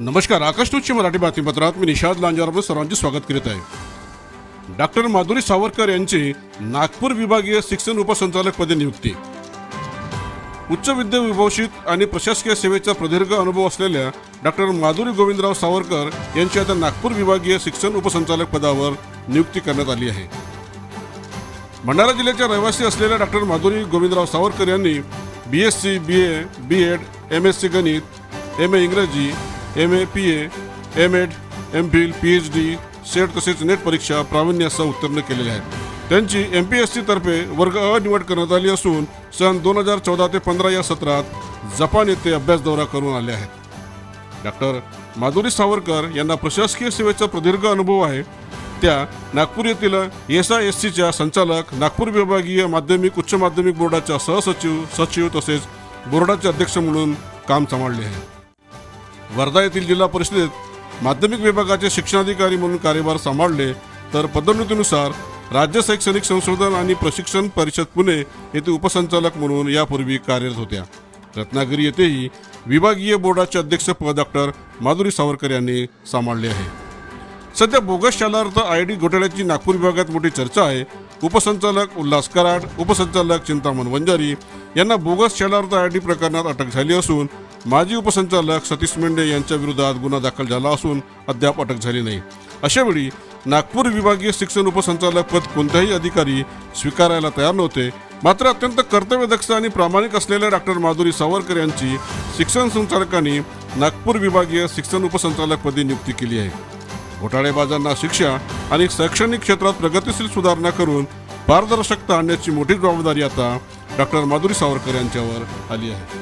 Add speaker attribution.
Speaker 1: नमस्कार आकाश न्यूजच्या मराठी बातमीपत्रात मी निषाद लांजारमध्ये सर्वांचे स्वागत करीत आहे. डॉक्टर माधुरी सावरकर यांची नागपूर विभागीय शिक्षण उपसंचालकपदी नियुक्ती. उच्च विद्या विभूषित आणि प्रशासकीय सेवेचा प्रदीर्घ अनुभव असलेल्या डॉक्टर माधुरी गोविंदराव सावरकर यांची आता नागपूर विभागीय शिक्षण उपसंचालक पदावर नियुक्ती करण्यात आली आहे. भंडारा जिल्ह्याच्या रहिवासी असलेल्या डॉक्टर माधुरी गोविंदराव सावरकर यांनी B S C B A B Ed M S C गणित एम ए इंग्रजी M A P A M Ed M Phil P H D SET तसेच नेट परीक्षा प्रावीण्यासह उत्तीर्ण केलेल्या आहेत. त्यांची एम पी एस सी तर्फे वर्ग अ निवड करण्यात आली असून सन दोन हजार चौदा ते पंधरा या सत्रात जपान येथे अभ्यास दौरा करून आले आहेत. डॉक्टर माधुरी सावरकर यांना प्रशासकीय सेवेचा प्रदीर्घ अनुभव आहे. त्या नागपूर येथील एस आय एस सीच्या संचालक नागपूर विभागीय माध्यमिक उच्च माध्यमिक बोर्डाच्या सहसचिव सचिव तसेच बोर्डाचे अध्यक्ष म्हणून काम सांभाळले आहे. वर्धा येथील जिल्हा परिषदेत माध्यमिक विभागाचे शिक्षणाधिकारी म्हणून कार्यभार सांभाळले तर पदोन्नतीनुसार राज्य शैक्षणिक संशोधन आणि प्रशिक्षण परिषद पुणे येथे उपसंचालक म्हणून यापूर्वी कार्यरत होत्या. रत्नागिरी येथेही विभागीय बोर्डाचे अध्यक्षपद डॉक्टर माधुरी सावरकर यांनी सांभाळले आहे. सध्या बोगस शालार्थ आय डी घोटाळ्याची नागपूर विभागात मोठी चर्चा आहे. उपसंचालक उल्हास कराड उपसंचालक चिंतामण वंजारी यांना बोगस शालार्थ आय डी प्रकरणात अटक झाली असून माजी उपसंचालक सतीश मेंढे यांच्या विरोधात गुन्हा दाखल झाला असून अद्याप अटक झाली नाही. अशावेळी नागपूर विभागीय शिक्षण उपसंचालक पद कोणत्याही अधिकारी स्वीकारायला तयार नव्हते. मात्र अत्यंत कर्तव्यदक्ष आणि प्रामाणिक असलेल्या डॉक्टर माधुरी सावरकर यांची शिक्षण संचालकांनी नागपूर विभागीय शिक्षण उपसंचालक पदी नियुक्ती केली आहे. घोटाळेबाजांना शिक्षा आणि शैक्षणिक क्षेत्रात प्रगतीशील सुधारणा करून पारदर्शकता आणण्याची मोठी जबाबदारी आता डॉक्टर माधुरी सावरकर यांच्यावर आली आहे.